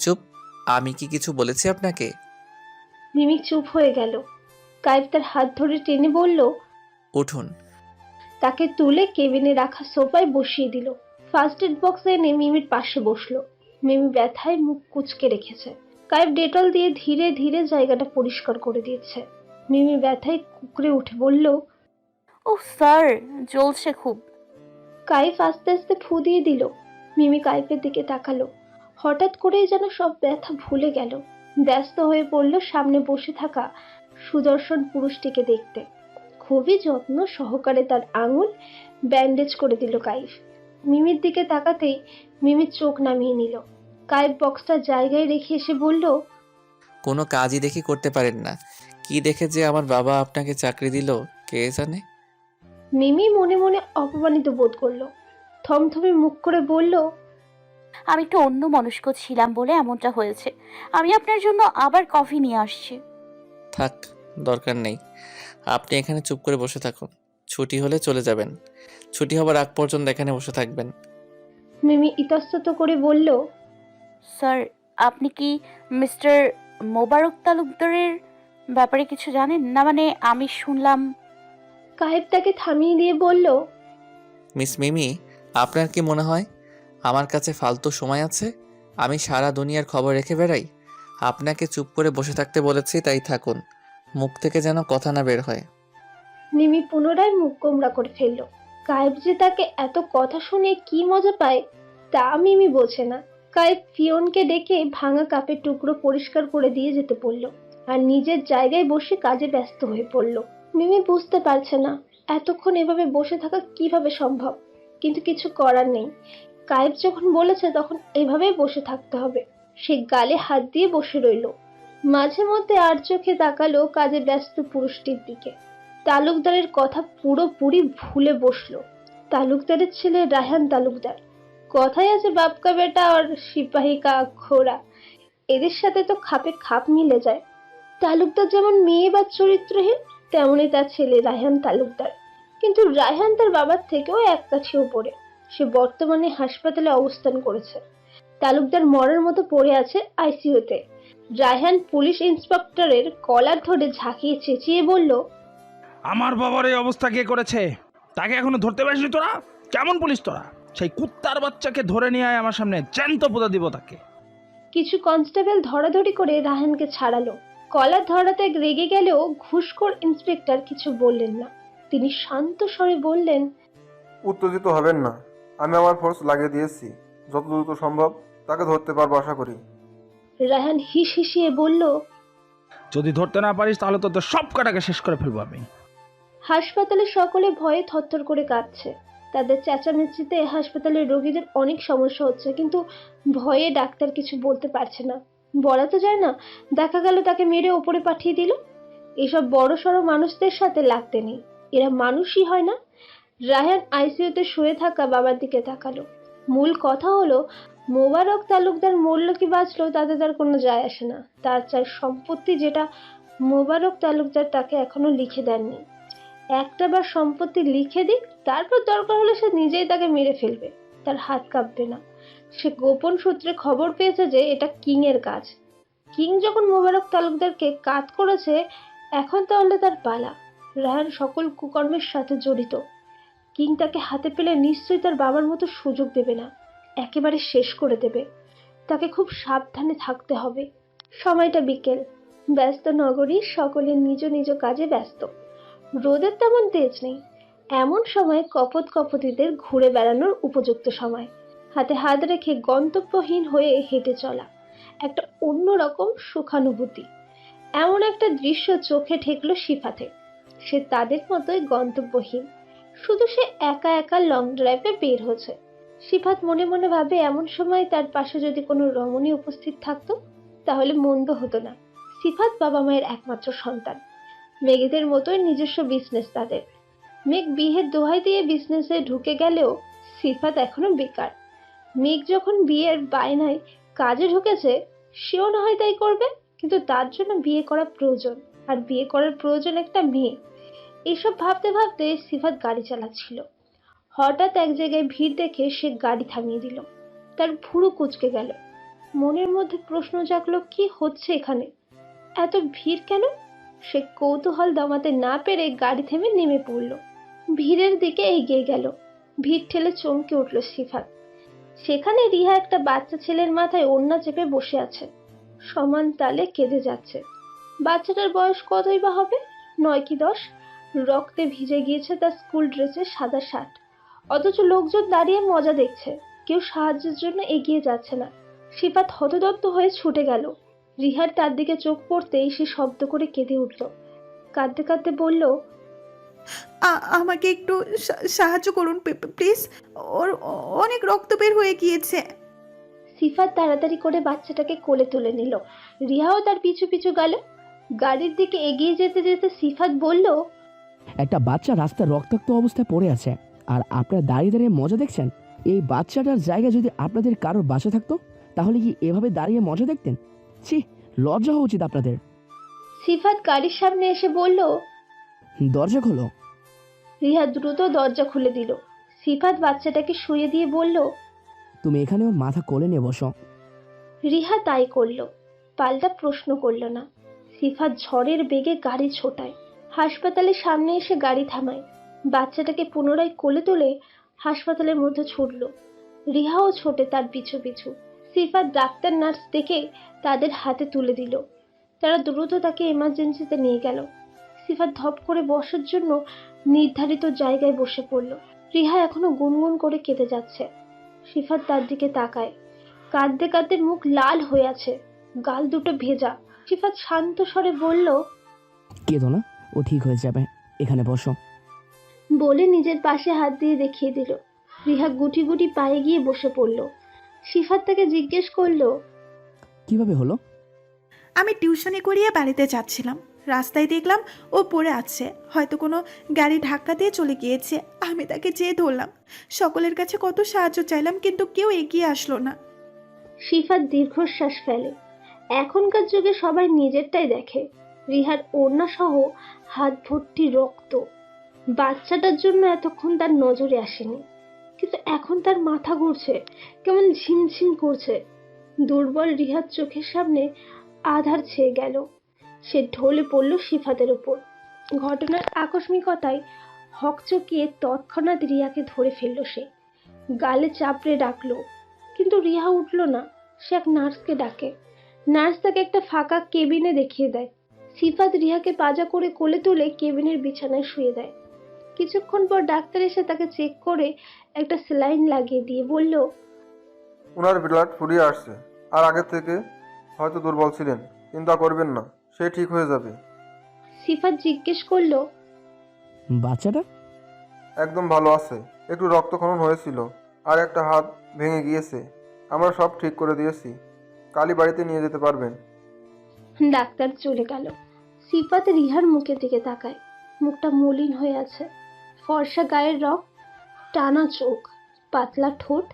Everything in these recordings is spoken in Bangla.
চুপ আমি কি কিছু বলেছি আপনাকে? মিমি চুপ হয়ে গেল। কায়েব তার হাত ধরে টেনে বলল উঠুন। তাকে তুলে কেবিনে রাখা সোফায় বসিয়ে দিল। ফার্স্ট এড বক্স এনে মিমির পাশে বসল। মিমি ব্যথায় মুখ কুচকে রেখেছে। কায়েব ডেটল দিয়ে ধীরে ধীরে জায়গাটা পরিষ্কার করে দিয়েছে মিমি ব্যথায় কুকড়ে উঠে বলল ও স্যার জ্বলছে খুব। কাইফ আস্তে আস্তে ফু দিয়ে দিল। মিমি কাইফের দিকে তাকালো। হঠাৎ করেই যেন সব ব্যথা ভুলে গেল। ব্যস্ত হয়ে পড়ল সামনে বসে থাকা সুদর্শন পুরুষটিকে দেখতে। খুবই যত্ন সহকারে তার আঙুল ব্যান্ডেজ করে দিল কাইফ। মিমির দিকে তাকাতেই মিমির চোখ নামিয়ে নিল। কাইফ বক্সটা জায়গায় রেখে এসে বলল কোনো কাজই দেখি করতে পারেন না। কি দেখে যে আমার বাবা আপনাকে চাকরি দিল কে জানে? মিমি মনে মনে অপমানিত বোধ করল। থমথমে মুখ করে বলল আমি একটু অন্য মনস্ক ছিলাম বলে এমনটা হয়েছে। আমি আপনার জন্য আবার কফি নিয়ে আসছি। থাক দরকার নেই। আপনি এখানে চুপ করে বসে থাকুন। ছুটি হলে চলে যাবেন। ছুটি হবার আগ পর্যন্ত এখানে বসে থাকবেন। মিমি ইতস্তত করে বলল স্যার আপনি কি মিস্টার মোবারক তালুকদারের ব্যাপারে কিছু জানেন? না মানে আমি শুনলাম। কায়েব তাকে থামিয়ে দিয়ে বলল মিস মিমি আপনার কি মনে হয়? আমার কাছে ফালতু সময় আছে, আমি সারা দুনিয়ার খবর রেখে বেড়াই। আপনাকে চুপ করে বসে থাকতে বলেছি, তাই থাকুন। মুখ থেকে যেন কথা না বের হয়। মিমি পুনরায় মুখ গোমরা করে ফেলল। কায়েব যে তাকে এত কথা শুনে কি মজা পায়, তা মিমি বোঝে না। কায়েব ফিওনকে ডেকে ভাঙা কাপের টুকরো পরিষ্কার করে দিয়ে যেতে বলল আর নিজের জায়গায় বসে কাজে ব্যস্ত হয়ে পড়ল। মিমি বুঝতে পারছে না, এতক্ষণ এভাবে বসে থাকা কীভাবে সম্ভব? কিন্তু কিছু করার নেই। কায়েব যখন বলেছে তখন এভাবেই বসে থাকতে হবে। সে গালে হাত দিয়ে বসে রইল। মাঝে মধ্যে আর চোখে তাকালো কাজে ব্যস্ত পুরুষটির দিকে। তালুকদারের কথা পুরোপুরি ভুলে বসল। তালুকদারের ছেলে রায়হান তালুকদার। কথাই আছে, বাপকা বেটা আর সিপাহী কা খোড়া এদের সাথে তো খাপে খাপ মিলে যায়। তালুকদার যেমন মেয়ে বা চরিত্রহীন, তেমনই তার ছেলে রায়হান তালুকদার। কিন্তু রায়হান তার বাবার থেকেও এক কাঠি ওপরে সে বর্তমানে হাসপাতালে অবস্থান করেছে। তালুকদার মরার মতো পড়ে আছে আইসিইউতে। রায়হান পুলিশ ইন্সপেক্টরের কলার ধরে ঝাঁকিয়ে চেঁচিয়ে বলল আমার বাবার এই অবস্থা কে করেছে? তাকে এখনও ধরতে পারিসনি তোরা? কেমন পুলিশ তোরা? সেই কুত্তার বাচ্চাকে ধরে নিয়ে আয় আমার সামনে জ্যান্ত পোতা দিব তাকে। কিছু কনস্টেবল ধরাধরি করে রাহানকে ছাড়ালো। কলার ধরাতে রেগে গেলেও ঘুষখোর ইন্সপেক্টর কিছু বললেন না। তিনি শান্ত স্বরে বললেন উত্তেজিত হবেন না। আমি আমার ফোর্স লাগিয়ে দিয়েছি। যত দ্রুত সম্ভব তাকে ধরতে পারব আশা করি। রায়হান হিস হিসিয়ে বলল যদি ধরতে না পারিস তাহলে তোদের সব কাটাকে শেষ করে ফেলব আমি। হাসপাতালে সকলে ভয়ে থরথর করে কাঁদছে। তাদের চেঁচামেচিতে হাসপাতালের রোগীদের অনেক সমস্যা হচ্ছে কিন্তু ভয়ে ডাক্তার কিছু বলতে পারছে না। বলা তো যায় না দেখা গেল তাকে মেরে ওপরে পাঠিয়ে দিল। এসব বড় সড়ো মানুষদের সাথে লাগতে নেই। এরা মানুষই হয় না। রায়ান আইসিইউতে শুয়ে থাকা বাবার দিকে তাকালো। মূল কথা হলো, মোবারক তালুকদার মরল কি বাঁচলো তাতে তার কোনো যায় আসে না। তার চাই সম্পত্তি যেটা মোবারক তালুকদার তাকে এখনও লিখে দেননি। একটা বার সম্পত্তি লিখে দিক, তারপর দরকার হলে সে নিজেই তাকে মেরে ফেলবে। তার হাত কাঁপবে না। সে গোপন সূত্রে খবর পেয়েছে যে এটা কিং এর কাজ। কিং যখন মোবারক তালুকদারকে কাত করেছে, এখন তাহলে তার পালা। রায়ান সকল কুকর্মের সাথে জড়িত। কিং তাকে হাতে পেলে নিশ্চয়ই তার বাবার মতো সুযোগ দেবে না। একেবারে শেষ করে দেবে। তাকে খুব সাবধানে থাকতে হবে। সময়টা বিকেল। ব্যস্ত নগরী সকলে নিজ নিজ কাজে ব্যস্ত। রোদের তেমন তেজ নেই। এমন সময় কপত কপতিদের ঘুরে বেড়ানোর উপযুক্ত সময়। হাতে হাত রেখে গন্তব্যহীন হয়ে হেঁটে চলা। একটা অন্যরকম সুখানুভূতি। এমন একটা দৃশ্য চোখে ঠেকলো শিফাতে। সে তাদের মতোই গন্তব্যহীন। শুধু সে একা একা লং ড্রাইভে বের হচ্ছে শিফাত মনে মনে ভাবে, এমন সময় তার পাশে যদি কোনো রমণী উপস্থিত থাকতো, তাহলে মন্দ হতো না। সিফাত বাবা মায়ের একমাত্র সন্তান। মেঘেদের মতোই নিজস্ব বিজনেস তাদের। মেঘ বিয়ের দোহাই দিয়ে বিজনেসে ঢুকে গেলেও সিফাত এখনও বেকার। মেঘ যখন বিয়ের বায়নায় কাজে ঢুকেছে, সেও না হয় তাই করবে, কিন্তু তার জন্য বিয়ে করা প্রয়োজন। আর বিয়ে করার প্রয়োজন একটা মেয়ে। এসব ভাবতে ভাবতে সিফাত গাড়ি চালাচ্ছিল। হঠাৎ এক জায়গায় ভিড় দেখে সে গাড়ি থামিয়ে দিল। তার ভুরু কুচকে গেল। মনের মধ্যে প্রশ্ন জাগলো, কি হচ্ছে এখানে? এত ভিড় কেন? সে কৌতূহল দমাতে না পেরে গাড়ি থেমে নেমে পড়ল। ভিড়ের দিকে এগিয়ে গেল। ভিড় ঠেলে চমকে উঠল সিফাত। সেখানে রিহা একটা বাচ্চা ছেলের মাথায় ওড়না চেপে বসে আছে। সমান তালে কেঁদে যাচ্ছে। বাচ্চাটার বয়স কতই বা হবে? নয় কি দশ? রক্তে ভিজে গিয়েছে তার স্কুল ড্রেসের সাদা শার্ট। অথচ লোকজন দাঁড়িয়ে মজা দেখছে। কেউ সাহায্যের জন্য এগিয়ে যাচ্ছে না। সিফাত হতদত্ত হয়ে ছুটে গেল। রিহার তার দিকে চোখ পড়তেই সে শব্দ করে কেঁদে উঠল। কাঁদতে কাঁদতে বলল আ- আমাকে একটু সাহায্য করুন প্লিজ। ওর অনেক রক্ত বের হয়ে গিয়েছে। সিফাত তাড়াতাড়ি করে বাচ্চাটাকে কোলে তুলে নিল। রিহাও তার পিছু পিছু গেল। গাড়ির দিকে এগিয়ে যেতে যেতে সিফাত বলল একটা বাচ্চা রাস্তায় রক্তাক্ত অবস্থায় পড়ে আছে। আর আপনারা দাঁড়িয়ে দাঁড়িয়ে মজা দেখছেন? এই বাচ্চাটার জায়গায় যদি আপনাদের কারোর বাসা থাকতো তাহলে কি এভাবে দাঁড়িয়ে মজা দেখতেন? ছি লজ্জা হওয়া উচিত আপনাদের। সিফাত গাড়ির সামনে এসে বলল দরজা খোলো। রিহা দ্রুত দরজা খুলে দিল। সিফাত বাচ্চাটাকে শুয়ে দিয়ে বলল তুমি এখানে ওর মাথা কোলে নিয়ে বসো। রিহা তাই করল। পাল্টা প্রশ্ন করল না। সিফাত ঝড়ের বেগে গাড়ি ছোটায়। হাসপাতালের সামনে এসে গাড়ি থামায়। বাচ্চাটাকে পুনরায় কোলে তুলে হাসপাতালের মধ্যে ছুটল। রিহাও ছোটে তার পিছু পিছু। সিফার ডাক্তার, নার্স দেখে তাদের হাতে তুলে দিল। তারা দ্রুত তাকে এমার্জেন্সিতে নিয়ে গেল। সিফাত ধপ করে বসার জন্য নির্ধারিত জায়গায় বসে পড়ল। রিহা এখনও গুনগুন করে কেঁদে যাচ্ছে। সিফার তার দিকে তাকায়। কাঁদতে কাঁদতে মুখ লাল হয়ে আছে। গাল দুটো ভেজা। সিফাত শান্ত স্বরে বলল, কেঁদো না। ও ঠিক হয়ে যাবে। এখানে বসো। বলে নিজের পাশে হাত দিয়ে দেখিয়ে দিল। রিহা গুটি গুটি পায়ে গিয়ে বসে পড়ল। সিফাত তাকে জিজ্ঞেস করল কীভাবে হলো? আমি টিউশনি করিয়ে বাড়িতে যাচ্ছিলাম। রাস্তায় দেখলাম ও পড়ে আছে। হয়তো কোনো গাড়ি ধাক্কা দিয়ে চলে গিয়েছে। আমি তাকে যেয়ে ধরলাম। সকলের কাছে কত সাহায্য চাইলাম কিন্তু কেউ এগিয়ে আসলো না। সিফাত দীর্ঘশ্বাস ফেলে। এখনকার যুগে সবাই নিজেরটাই দেখে। রিহার ওড়না সহ হাত ভর্তি রক্ত। বাচ্চাটার জন্য এতক্ষণ তার নজরে আসেনি। কিন্তু এখন তার মাথা ঘুরছে, কেমন ঝিমঝিম করছে। দুর্বল রিহার চোখের সামনে আধার ছেয়ে গেল। সে ঢলে পড়ল সিফাতের ওপর। ঘটনার আকস্মিকতায় হকচকিয়ে তৎক্ষণাৎ রিয়াকে ধরে ফেলল সে। গালে চাপড়ে ডাকলো, কিন্তু রিহা উঠল না। সে এক নার্সকে ডাকে। নার্স তাকে একটা ফাঁকা কেবিনে দেখিয়ে দেয়। সিফাত রিহাকে পাজা করে কোলে তুলে কেবিনের বিছানায় শুয়ে দেয়। কিছুক্ষণ পর ডাক্তার এসে তাকে চেক করে একটা স্যালাইন লাগিয়ে দিয়ে বলল ওনার ব্লাড ফুরিয়ে আসছে। আর আগে থেকে হয়তো দুর্বল ছিলেন। চিন্তা করবেন না সে ঠিক হয়ে যাবে। সিফাত জিজ্ঞেস করল বাচ্চাটা? একদম ভালো আছে। একটু রক্তক্ষরণ হয়েছিল আর একটা হাত ভেঙে গিয়েছে। আমরা সব ঠিক করে দিয়েছি। কালই বাড়িতে নিয়ে যেতে পারবেন। ডাক্তার চলে গেল। সিফাত রিহার মুখের দিকে তাকায়। মুখটা মলিন হয়ে আছে। ফর্সা গায়ের রং, টানা চোখ, পাতলা ঠোঁট,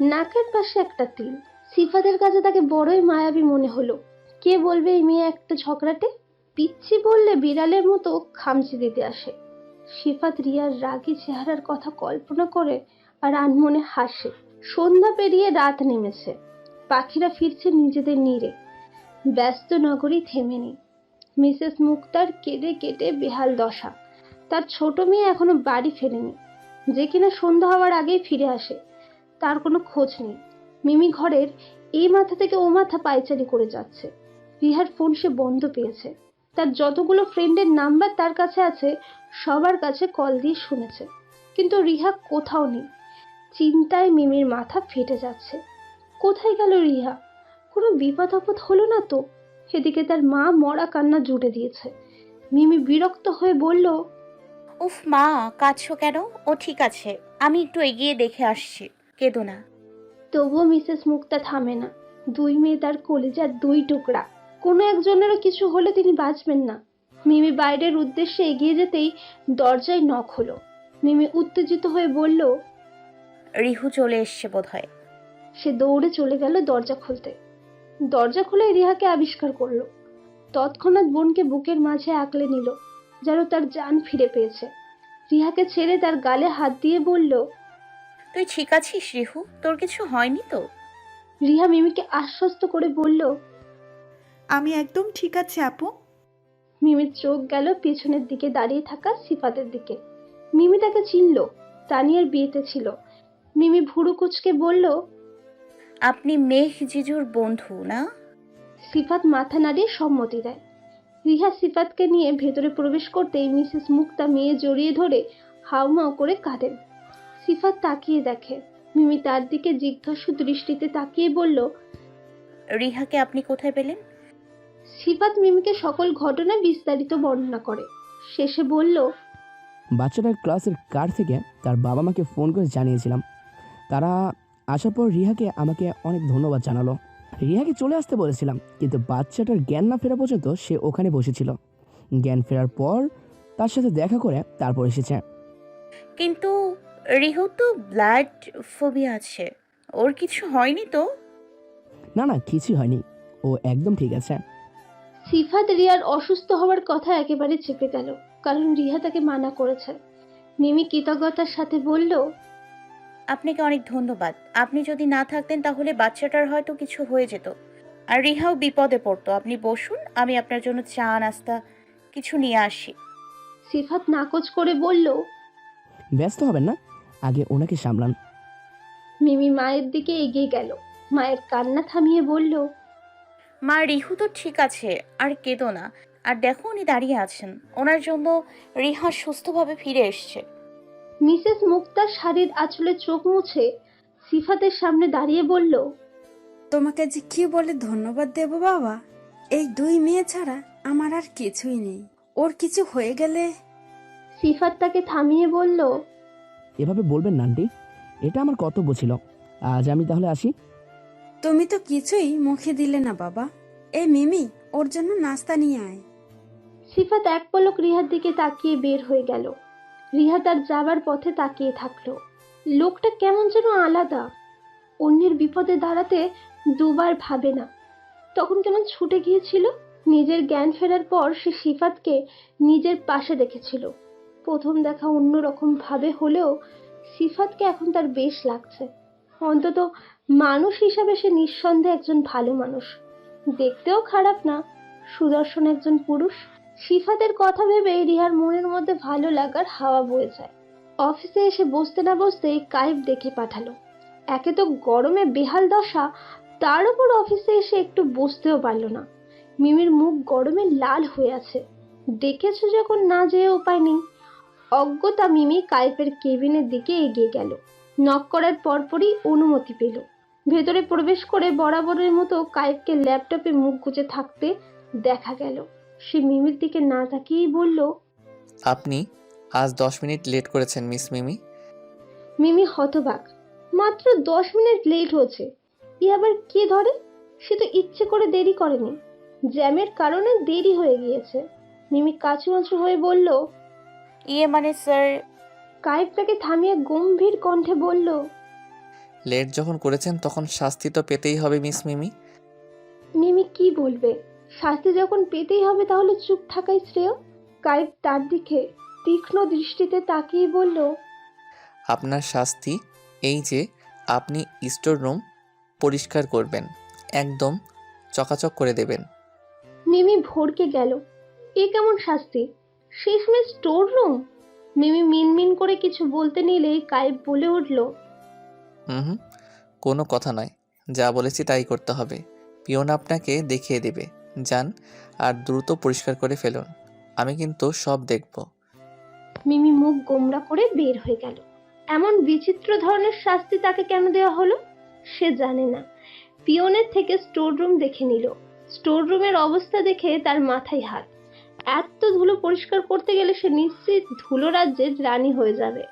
নাকের পাশে একটা তিল। সিফাতের কাছে তাকে বড়ই মায়াবী মনে হলো। কে বলবে এই মেয়ে একটা ঝগড়াটে? পিচ্ছি বললে বিড়ালের মতো খামচি দিতে আসে। সিফাত রিয়ার রাগী চেহারার কথা কল্পনা করে আর আনমনে হাসে। সন্ধ্যা পেরিয়ে রাত নেমেছে। পাখিরা ফিরছে নিজেদের নীড়ে ব্যস্ত নগরী থেমেনি। মিসেস মুক্তার কেঁদে কেটে বেহাল দশা। তার ছোট মেয়ে এখনও বাড়ি ফেরেনি, যে কিনা সন্ধ্যা হওয়ার আগেই ফিরে আসে। তার কোনো খোঁজ নেই। মিমি ঘরের এই মাথা থেকে ও মাথা পায়চারি করে যাচ্ছে। রিহার ফোন সে বন্ধ পেয়েছে। তার যতগুলো ফ্রেন্ডের নাম্বার তার কাছে আছে, সবার কাছে কল দিয়ে শুনেছে। কিন্তু রিহা কোথাও নেই। চিন্তায় মিমির মাথা ফেটে যাচ্ছে। কোথায় গেল রিহা? কোনো বিপদ আপদ হলো না তো? এদিকে তার মা মরা কান্না জুটে দিয়েছে। মিমি বিরক্ত হয়ে বলল উফ মা কাঁদছো কেন? ও ঠিক আছে আমি একটু এগিয়ে দেখে আসছি কেঁদো না। তবুও মিসেস মুক্তা থামে না। দুই মেয়ে তার কলিজার দুই টুকরা কোনো একজনেরও কিছু হলে তিনি বাঁচবেন না। মিমি বাইরের উদ্দেশ্যে এগিয়ে যেতেই দরজায় নখ হলো। মিমি উত্তেজিত হয়ে বলল রিহু চলে এসছে বোধ হয় সে দৌড়ে চলে গেল দরজা খুলতে। দরজা খুলে রিহাকে আবিষ্কার করল। তৎক্ষণাৎ বোনকে বুকের মাঝে আঁকলে নিল যেন তার জান ফিরে পেয়েছে। রিহাকে ছেড়ে তার গালে হাত দিয়ে বলল তুই ঠিক আছিস রিহু? তোর কিছু হয়নি তো? রিহা মিমিকে আশ্বস্ত করে বলল আমি একদম ঠিক আছে আপু। মিমির চোখ গেল পেছনের দিকে দাঁড়িয়ে থাকা সিফাতের দিকে। মিমি তাকে চিনল তানিয়ার বিয়েতে ছিল। মিমি ভুরু কুচকে বলল আপনি মেঘ জিজুর বন্ধু না? সিফাত মাথা নাড়িয়ে সম্মতি দেয়। রিহা সিফাতকে নিয়ে ভেতরে প্রবেশ করতেই মিসেস মুক্তা মেয়ে জড়িয়ে ধরে হাউমাউ করে কাঁদেন। সিফাত তাকিয়ে দেখে। মিমি তার দিকে জিজ্ঞাসু দৃষ্টিতে তাকিয়ে বলল রিহাকে আপনি কোথায় পেলেন? সিফাত মিমিকে সকল ঘটনা বিস্তারিত বর্ণনা করে। শেষে বলল বাচ্চাটার ক্লাসের কার থেকে তার বাবা মাকে ফোন করে জানিয়েছিলাম। তারা আসার পর রিহাকে আমাকে অনেক ধন্যবাদ জানালো। রিহাকে চলে আসতে বলেছিলাম কিন্তু বাচ্চাটার জ্ঞান না ফেরা পর্যন্ত সে ওখানে বসেছিল। জ্ঞান ফেরার পর তার সাথে দেখা করে তারপর এসেছে। কিন্তু রিহু তো ব্লাড ফোবিয়া আছে ওর কিছু হয়নি তো? না না কিছুই হয়নি ও একদম ঠিক আছে। সিফাত রিয়ার অসুস্থ হওয়ার কথা একেবারে চেপে গেল কারণ রিহা তাকে মানা করেছে। মিমি কৃতজ্ঞতার সাথে বলল আপনাকে অনেক ধন্যবাদ। আপনি যদি না থাকতেন তাহলে বাচ্চাটার হয়তো কিছু হয়ে যেত। আর রিহাও বিপদে পড়তো। আপনি বসুন আমি আপনার জন্য চা নাস্তা কিছু নিয়ে আসি। সিফাত নাকচ করে বলল ব্যস্ত হবেন না আগে ওনাকে সামলান। মিমি মায়ের দিকে এগিয়ে গেল। মায়ের কান্না থামিয়ে বলল মা রিহু তো ঠিক আছে আর কেঁদো না। আর দেখো উনি দাঁড়িয়ে আছেন। ওনার জন্য রিহা সুস্থভাবে ফিরে এসছে। মিসেস মুক্তার শাড়ির আঁচলে চোখ মুছে সিফাতের সামনে দাঁড়িয়ে বলল তোমাকে যে কি বলে ধন্যবাদ দেব বাবা? এই দুই মেয়ে ছাড়া আমার আর কিছুই নেই। ওর কিছু হয়ে গেলে? সিফাত তাকে থামিয়ে বলল এভাবে বলবেন না আন্টি। এটা আমার কর্তব্য ছিল। আজ আমি তাহলে আসি। তুমি তো কিছুই মুখে দিলে না বাবা। এই মিমি ওর জন্য নাস্তা নিয়ে আয়। সিফাত এক পলক রিহার দিকে তাকিয়ে বের হয়ে গেল। রিহা তার যাবার পথে তাকিয়ে থাকল। লোকটা কেমন যেন আলাদা। অন্যের বিপদে দাঁড়াতে দুবার ভাবে না। তখন কেমন ছুটে গিয়েছিল। নিজের জ্ঞান ফেরার পর সে সিফাতকে নিজের পাশে দেখেছিল। প্রথম দেখা অন্যরকম ভাবে হলেও সিফাতকে এখন তার বেশ লাগছে। অন্তত মানুষ হিসাবে সে নিঃসন্দেহে একজন ভালো মানুষ। দেখতেও খারাপ না। সুদর্শন একজন পুরুষ। সিফাতের কথা ভেবে রিহার মনের মধ্যে ভালো লাগার হাওয়া বয়ে যায়। অফিসে এসে বসতে না বসতেই কাইব দেখে পাঠালো। একে তো গরমে বেহাল দশা, তার উপর অফিসে এসে একটু বসতেও পারল না। মিমির মুখ গরমে লাল হয়ে আছে। দেখেছ যখন না যেয়ে উপায় নেই? অজ্ঞতা মিমি কাইপের কেবিনের দিকে এগিয়ে গেল। নক করার পরপরই অনুমতি পেল। ভেতরে প্রবেশ করে বরাবরের মতো কাইপকে ল্যাপটপে মুখ গুজে থাকতে দেখা গেল। সে মিমির দিকে না তাকিয়েই বলল আপনি আজ দশ মিনিট লেট করেছেন মিস মিমি। মিমি হতবাক মাত্র দশ মিনিট লেট হয়েছে। ই আবার কে ধরে? সে তো ইচ্ছে করে দেরি করেনি। জ্যামের কারণে দেরি হয়ে গিয়েছে। মিমি কাচুমাচু হয়ে বলল ইয়ে মানে স্যার কাইপ তাকে থামিয়ে গম্ভীর কণ্ঠে বলল লেট যখন করেছেন তখন শাস্তি তো পেতেই হবে মিস মিমি। মিমি কি বলবে? শাস্তি যখন পেতেই হবে তাহলে চুপ থাকাই শ্রেয়। কাইপ তার দিকে তীক্ষ্ণ দৃষ্টিতে তাকিয়ে বলল আপনার শাস্তি এই যে আপনি স্টোর রুম পরিষ্কার করবেন একদম চকাচক করে দেবেন। মিমি ভরকে গেল এ কেমন শাস্তি? শেষমেশ স্টোর রুম? মিমি মিনমিন করে কিছু বলতে নিলেই কাইব বলে উঠল হুম হুম কোনো কথা নয় যা বলেছি তাই করতে হবে। পিয়ন আপনাকে দেখিয়ে দেবে। যান আর দ্রুত পরিষ্কার করে ফেলুন। আমি কিন্তু সব দেখব। মিমি মুখ গোমরা করে বের হয়ে গেল। এমন বিচিত্র ধরনের শাস্তি তাকে কেন দেওয়া হলো? সে জানে না। পিয়নের থেকে স্টোর রুম দেখে নিল। স্টোর রুমের অবস্থা দেখে তার মাথায় হাত। এত ধুলো পরিষ্কার করতে গেলে সে নিশ্চিত ধুলো রাজ্যের রানী হয়ে যাবে।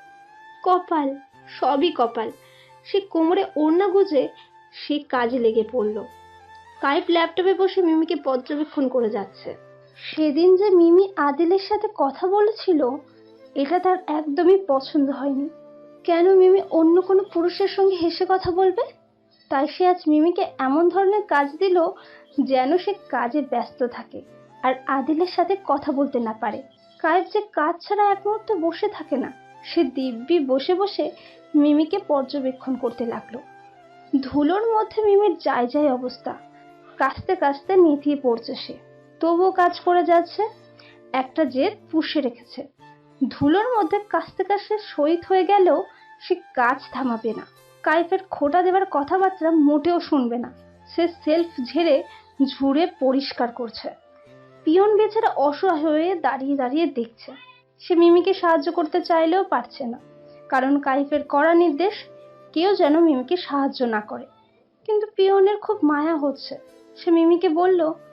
কপাল, সবই কপাল। সে কোমরে ওড়না গুজে সে কাজে লেগে পড়ল। কাইপ ল্যাপটপে বসে মিমিকে পর্যবেক্ষণ করে যাচ্ছে। সেদিন যে মিমি আদিলের সাথে কথা বলেছিল, এটা তার একদমই পছন্দ হয়নি। কেন মিমি অন্য কোনো পুরুষের সঙ্গে হেসে কথা বলবে? তাই সে আজ মিমিকে এমন ধরনের কাজ দিল যেন সে কাজে ব্যস্ত থাকে আর আদিলের সাথে কথা বলতে না পারে। কায়েব যে কাজ ছাড়া এক মুহূর্ত বসে থাকে না, সে দিব্যি বসে বসে মিমিকে পর্যবেক্ষণ করতে লাগল। ধুলোর মধ্যে মিমির যায় যায় অবস্থা। কাস্তে কাস্তে নেতিয়ে পড়ছে সে। তবুও কাজ করে যাচ্ছে, একটা জেদ পুষে রেখেছে। ধুলোর মধ্যে কাস্তে কাস্তে শহীদ হয়ে গেলেও সে কাজ থামাবে না। কাইফের খোটা দেবার কথাবার্তা মোটেও শুনবে না। সে সেলফ ঝেড়ে ঝুড়ে পরিষ্কার করছে। পিয়ন বেচারা অসহায় হয়ে দাঁড়িয়ে দাঁড়িয়ে দেখছে। সে মিমিকে সাহায্য করতে চাইলেও পারছে না। কারণ কাইফের কড়া নির্দেশ, কেউ যেন মিমিকে সাহায্য না করে। কিন্তু পিয়নের খুব মায়া হচ্ছে। সে মিমিকে বলল